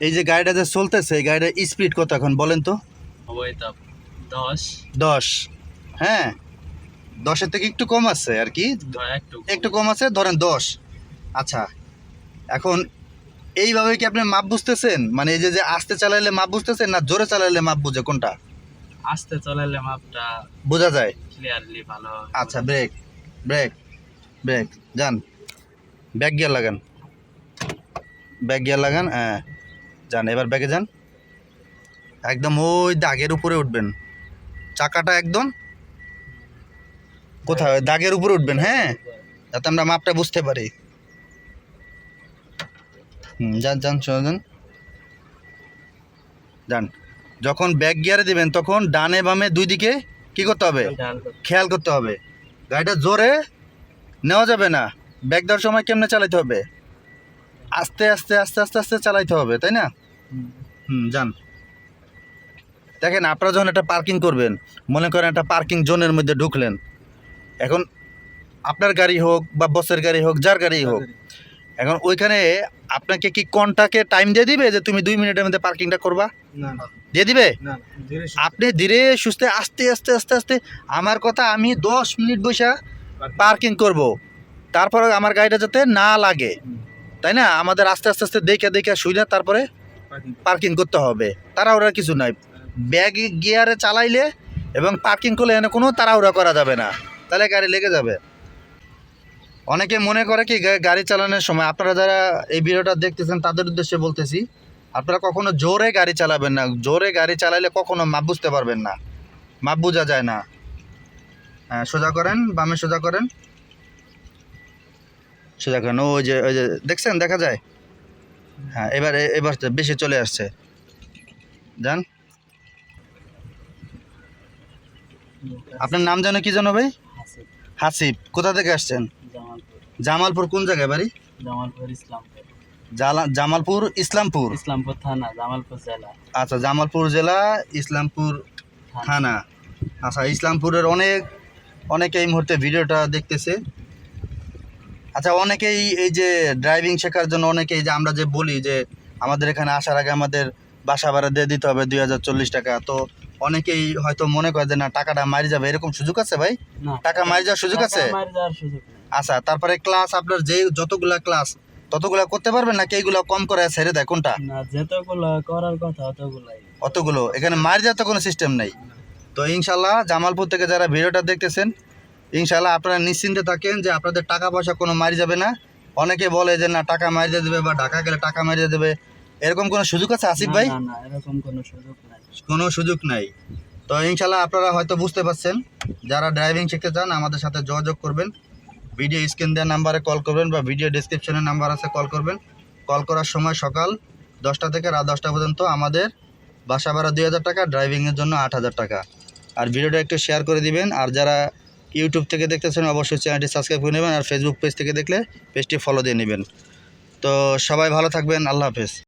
এই যে গাড়িটা যে চলতেছে এই গাড়িটার স্পিড কত এখন বলেন তো? দশ। দশ। হ্যাঁ দশের থেকে একটু কম আছে আর কি। একটু একটু কম আছে ধরেন দশ। আচ্ছা এখন এইভাবে কি আপনি মাপ বুঝতেছেন? মানে এই যে যে আস্তে চালাইলে মাপ বুঝতেছেন না জোরে চালাইলে মাপ বুঝে কোনটা? আস্তে চালাইলে মাপটা বোঝা যায়? ক্লিয়ারলি ভালো আচ্ছা ব্রেক ব্রেক ব্রেক যান। ব্যাক গিয়ার লাগান। ব্যাক গিয়ার লাগান হ্যাঁ। যান এবার ব্যাগে যান। একদম ওই দাগের উপরে উঠবেন। চাকাটা একদম কোথায়? দাগের উপরে উঠবেন হ্যাঁ? যাতে আমরা মাপটা বুঝতে পারি। হুম যান যান চলে যান। যান। যখন ব্যাক গিয়ারে দিবেন তখন ডানে বামে দুই দিকে কি করতে হবে? খেয়াল করতে- হবে। গাড়িটা জোরে নেওয়া যাবে না। ব্যাক দেওয়ার সময় কেমনে চালাইতে হবে? আস্তে আস্তে আস্তে আস্তে আস্তে চালাইতে হবে তাই না? হুম। যান। দেখেন আপনারা যখন একটা পার্কিং করবেন মনে করেন একটা পার্কিং জোনের মধ্যে ঢুকলেন এখন আপনার গাড়ি হোক বা বসের গাড়ি হোক যার গাড়ি হোক এখন ওইখানে আপনাকে কি কন্টাকে টাইম দিয়ে দিবে যে তুমি দুই মিনিটের মধ্যে পার্কিংটা করবা? দিয়ে দিবে? আপনি ধীরে সুস্থে আস্তে আস্তে আস্তে আস্তে আমার কথা আমি দশ মিনিট বসে পার্কিং করব। তারপরে আমার গাড়িটা যাতে না লাগে। তাই না? আমাদের আস্তে আস্তে আস্তে দেখে দেখে শুইলে তারপরে পার্কিং করতে হবে। তাড়াহুড়া কিছু নাই। ব্যাগ গিয়ারে চালাইলে এবং পার্কিং করলে এনে কোনো তাড়াহুড়া করা যাবে না। তাহলে গাড়ি লেগে যাবে। অনেকে মনে করে কি গাড়ি চালানোর সময় আপনারা যারা এই ভিডিওটা দেখতেছেন তাদের উদ্দেশ্যে বলতেছি আপনারা কখনো জোরে গাড়ি চালাবেন না। জোরে গাড়ি চালাইলে কখনো মাপ বুঝতে পারবেন না। মাপ বোঝা যায় না। হ্যাঁ সোজা করেন বামে সোজা করেন। সোজা করেন ওই যে ওই যে দেখছেন? দেখা যায়? হ্যাঁ এবার এবার বেশি চলে আসছে। যান। আপনার নাম জানো কি জানো ভাই? হাসিব। হাসিব কোথা থেকে আসছেন? জামালপুর। কোন জায়গায় বাড়ি? জামালপুর ইসলামপুর। জামালপুর ইসলামপুর? ইসলামপুর থানা জামালপুর জেলা। আচ্ছা জামালপুর জেলা ইসলামপুর থানা। আচ্ছা ইসলামপুরের অনেক অনেকে এই মুহূর্তে ভিডিওটা দেখতেছে। আচ্ছা অনেকেই এই যে ড্রাইভিং শেখার জন্য অনেকেই যে আমরা যে বলি যে আমাদের এখানে আসার আগে আমাদের বাসা ভাড়া দিয়ে দিতে হবে দুই হাজার চল্লিশ টাকা। তো অনেকেই হয়তো মনে করে যে না টাকাটা মারি যাবে। এরকম সুযোগ আছে ভাই? টাকা মারি যাওয়ার সুযোগ আছে? আচ্ছা তারপরে ক্লাস আপনার যে যতগুলা ক্লাস ততগুলা করতে পারবেন নাকি এইগুলো কম করে ছেড়ে দেয়? কোনটা? না যেতগুলো করার কথা অতগুলাই। অতগুলো। এখানে মারি যাওয়ার তো কোনো সিস্টেম নেই। তো ইনশাল্লাহ জামালপুর থেকে যারা ভিডিওটা দেখতেছেন ইনশাল্লাহ আপনারা নিশ্চিন্তে থাকেন যে আপনাদের টাকা পয়সা কোনো মারি যাবে না। অনেকে বলে যে না টাকা মারিয়ে দেবে বা ঢাকা গেলে টাকা মারিয়ে দেবে। এরকম কোনো সুযোগ আছে আসিফ ভাই? এরকম কোনো সুযোগ নাই। কোনো সুযোগ নাই। তো ইনশাল্লাহ আপনারা হয়তো বুঝতে পারছেন যারা ড্রাইভিং শিখতে চান আমাদের সাথে যোগাযোগ করবেন। ভিডিও স্ক্রিন দেওয়ার নাম্বারে কল করবেন বা ভিডিও ডিসক্রিপশনের নাম্বার আছে কল করবেন। কল করার সময় সকাল দশটা থেকে রাত দশটা পর্যন্ত আমাদের বাসা ভাড়া দুই হাজার টাকা ড্রাইভিংয়ের জন্য আট হাজার টাকা। আর ভিডিওটা একটু শেয়ার করে দিবেন। আর যারা ইউটিউব থেকে দেখতেছেন, অবশ্যই চ্যানেলটি সাবস্ক্রাইব করে নেবেন আর ফেসবুক পেজ থেকে দেখলে পেজটি ফলো দিয়ে নেবেন। তো সবাই ভালো থাকবেন, আল্লাহ হাফেজ।